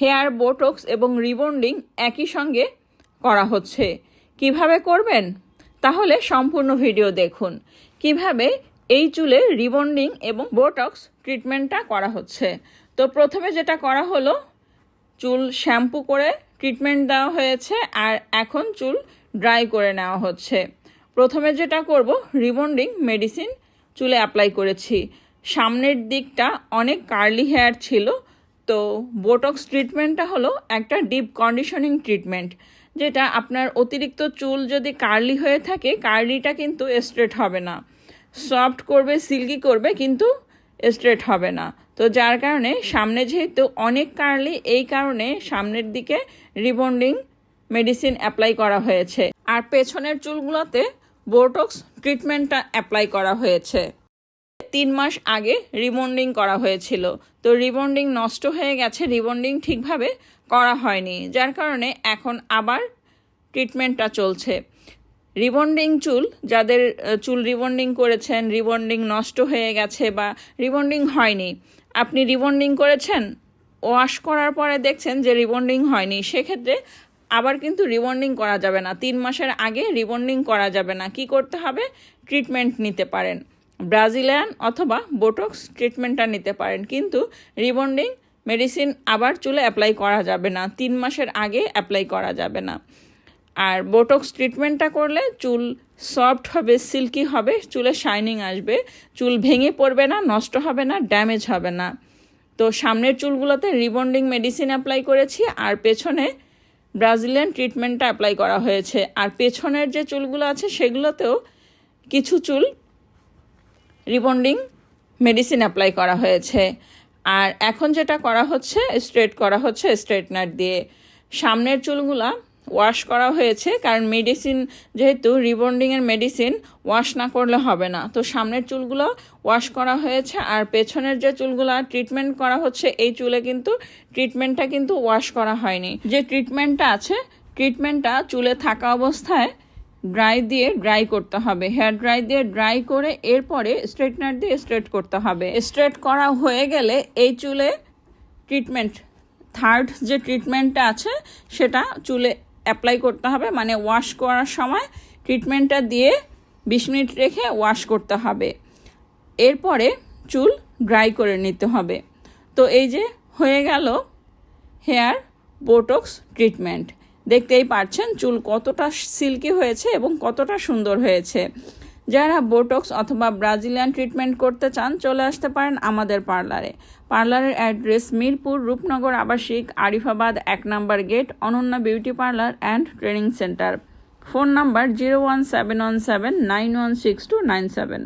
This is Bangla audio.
হেয়ার বোটক্স এবং রিবন্ডিং একই সঙ্গে করা হচ্ছে। কীভাবে করবেন? তাহলে সম্পূর্ণ ভিডিও দেখুন। কীভাবে এই চুলে রিবন্ডিং এবং বোটক্স ট্রিটমেন্টটা করা হচ্ছে? তো প্রথমে যেটা করা হলো, চুল শ্যাম্পু করে ট্রিটমেন্ট দেওয়া হয়েছে আর এখন চুল ড্রাই করে নেওয়া হচ্ছে। প্রথমে যেটা করব, রিবন্ডিং মেডিসিন চুলে অ্যাপ্লাই করেছি। সামনের দিকটা অনেক কার্লি হেয়ার ছিল তো বোটক্স ট্রিটমেন্টটা হলো একটা ডিপ কন্ডিশনিং ট্রিটমেন্ট যেটা আপনার অতিরিক্ত চুল যদি কার্লি হয়ে থাকে কার্লিটা কিন্তু স্ট্রেট হবে না। সফট করবে সিল্কি করবে, কিন্তু স্ট্রেট হবে না। তো যার কারণে সামনে যেহেতু অনেক কার্লি এই কারণে সামনের দিকে রিবন্ডিং মেডিসিন অ্যাপ্লাই করা হয়েছে। আর পেছনের চুলগুলোতে বোটক্স ট্রিটমেন্টটা অ্যাপ্লাই করা হয়েছে। তিন মাস আগে রিবন্ডিং করা হয়েছিল। তো রিবন্ডিং নষ্ট হয়ে গেছে, রিবন্ডিং ঠিকভাবে করা হয়নি, যার কারণে এখন আবার ট্রিটমেন্টটা চলছে। রিবন্ডিং চুল, যাদের চুল রিবন্ডিং করেছেন, রিবন্ডিং নষ্ট হয়ে গেছে বা রিবন্ডিং হয়নি, আপনি রিবন্ডিং করেছেন, ওয়াশ করার পরে দেখছেন যে রিবন্ডিং হয়নি, সেক্ষেত্রে আবার কিন্তু রিবন্ডিং করা যাবে না। তিন মাসের আগে রিবন্ডিং করা যাবে না। কি করতে হবে? ট্রিটমেন্ট নিতে পারেন। ব্রাজিলিয়ান অথবা বোটক্স ট্রিটমেন্টটা নিতে পারেন। কিন্তু রিবন্ডিং মেডিসিন আবার চুলে অ্যাপ্লাই করা যাবে না। তিন মাসের আগে অ্যাপ্লাই করা যাবে না। আর বোটক্স ট্রিটমেন্টটা করলে চুল সফট হবে, সিল্কি হবে, চুলে শাইনিং আসবে, চুল ভেঙে পড়বে না, নষ্ট হবে না, ড্যামেজ হবে না। তো সামনের চুলগুলোতে রিবন্ডিং মেডিসিন অ্যাপ্লাই করেছি, আর পেছনে ব্রাজিলিয়ান ট্রিটমেন্টটা অ্যাপ্লাই করা হয়েছে। আর পেছনের যে চুলগুলো আছে সেগুলোতেও কিছু চুল রিবন্ডিং মেডিসিন অ্যাপ্লাই করা হয়েছে। আর এখন যেটা করা হচ্ছে স্ট্রেট করা হচ্ছে স্ট্রেটনার দিয়ে। সামনের চুলগুলা ওয়াশ করা হয়েছে, কারণ মেডিসিন যেহেতু রিবন্ডিংয়ের মেডিসিন ওয়াশ না করলে হবে না। তো সামনের চুলগুলো ওয়াশ করা হয়েছে, আর পেছনের যে চুলগুলো ট্রিটমেন্ট করা হচ্ছে, এই চুলে কিন্তু ট্রিটমেন্টটা কিন্তু ওয়াশ করা হয়নি। যে ট্রিটমেন্টটা আছে ট্রিটমেন্টটা চুলে থাকা অবস্থায় ড্রাই দিয়ে ড্রাই করতে হবে। হেয়ার ড্রাই দিয়ে ড্রাই করে এরপরে স্ট্রেটনার দিয়ে স্ট্রেট করতে হবে। স্ট্রেট করা হয়ে গেলে এই চুলে ট্রিটমেন্ট থার্ড যে ট্রিটমেন্টটা আছে, সেটা চুলে অ্যাপ্লাই করতে হবে। মানে ওয়াশ করার সময় ট্রিটমেন্টটা দিয়ে বিশ মিনিট রেখে ওয়াশ করতে হবে। এরপরে চুল ড্রাই করে নিতে হবে। তো এই যে হয়ে গেল হেয়ার বোটক্স ট্রিটমেন্ট দেখতেই পাচ্ছেন চুল কতটা সিল্কি হয়েছে এবং কতটা সুন্দর হয়েছে। যারা বোটক্স অথবা ব্রাজিলিয়ান ট্রিটমেন্ট করতে চান, চলে আসতে পারেন আমাদের পার্লারে। পার্লারের অ্যাড্রেস মিরপুর রূপনগর আবাসিক, আরিফাবাদ এক নম্বর gate, Ananya beauty parlour and training centre. Phone number zero one seven one seven nine one six two nine seven.